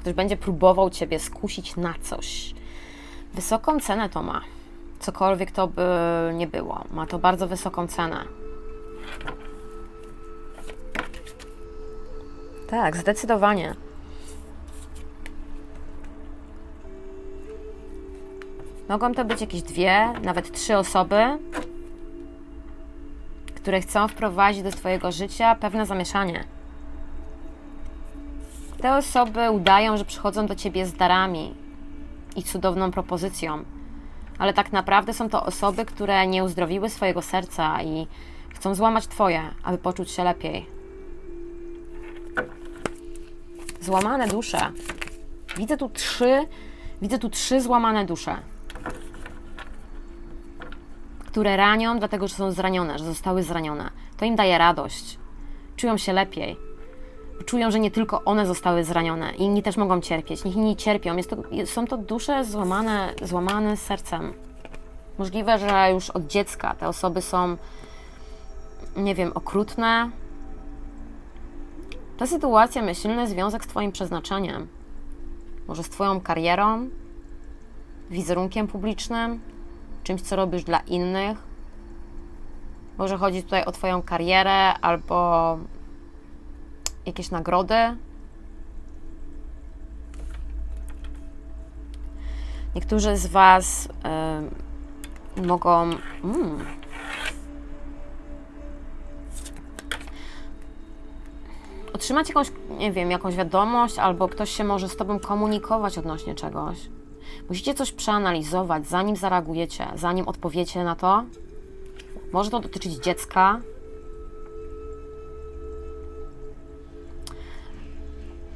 Ktoś będzie próbował ciebie skusić na coś. Wysoką cenę to ma. Cokolwiek to by nie było. Ma to bardzo wysoką cenę. Tak, zdecydowanie. Mogą to być jakieś dwie, nawet trzy osoby, które chcą wprowadzić do Twojego życia pewne zamieszanie. Te osoby udają, że przychodzą do Ciebie z darami i cudowną propozycją, ale tak naprawdę są to osoby, które nie uzdrowiły swojego serca i chcą złamać Twoje, aby poczuć się lepiej. Złamane dusze. Widzę tu trzy, widzę tu trzy złamane dusze które ranią, dlatego że są zranione, że zostały zranione. To im daje radość. Czują się lepiej. Czują, że nie tylko one zostały zranione, inni też mogą cierpieć. Niech inni cierpią. To, są to dusze złamane, złamane sercem. Możliwe, że już od dziecka te osoby są, nie wiem, okrutne. Ta sytuacja ma silny związek z Twoim przeznaczeniem. Może z Twoją karierą, wizerunkiem publicznym, czymś, co robisz dla innych. Może chodzi tutaj o Twoją karierę albo jakieś nagrody. Niektórzy z Was y, mogą. Mm, otrzymać jakąś, nie wiem, jakąś wiadomość, albo ktoś się może z Tobą komunikować odnośnie czegoś. Musicie coś przeanalizować, zanim zareagujecie, zanim odpowiecie na to. Może to dotyczyć dziecka.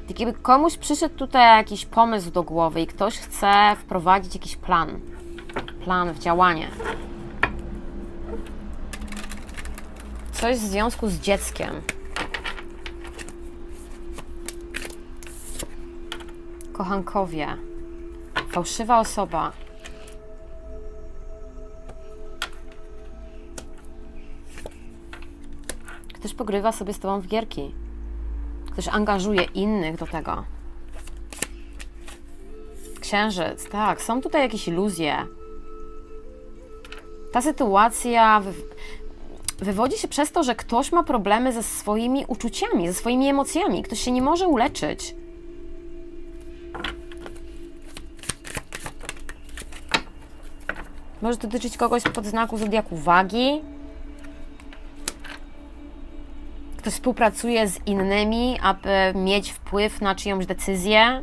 Tak jakby komuś przyszedł tutaj jakiś pomysł do głowy i ktoś chce wprowadzić jakiś plan. Plan w działanie. Coś w związku z dzieckiem. Kochankowie. Fałszywa osoba. Ktoś pogrywa sobie z tobą w gierki. Ktoś angażuje innych do tego. Księżyc, tak, są tutaj jakieś iluzje. Ta sytuacja wy... wywodzi się przez to, że ktoś ma problemy ze swoimi uczuciami, ze swoimi emocjami. Ktoś się nie może uleczyć. Może dotyczyć kogoś pod znaku zodiaku wagi. Ktoś współpracuje z innymi, aby mieć wpływ na czyjąś decyzję.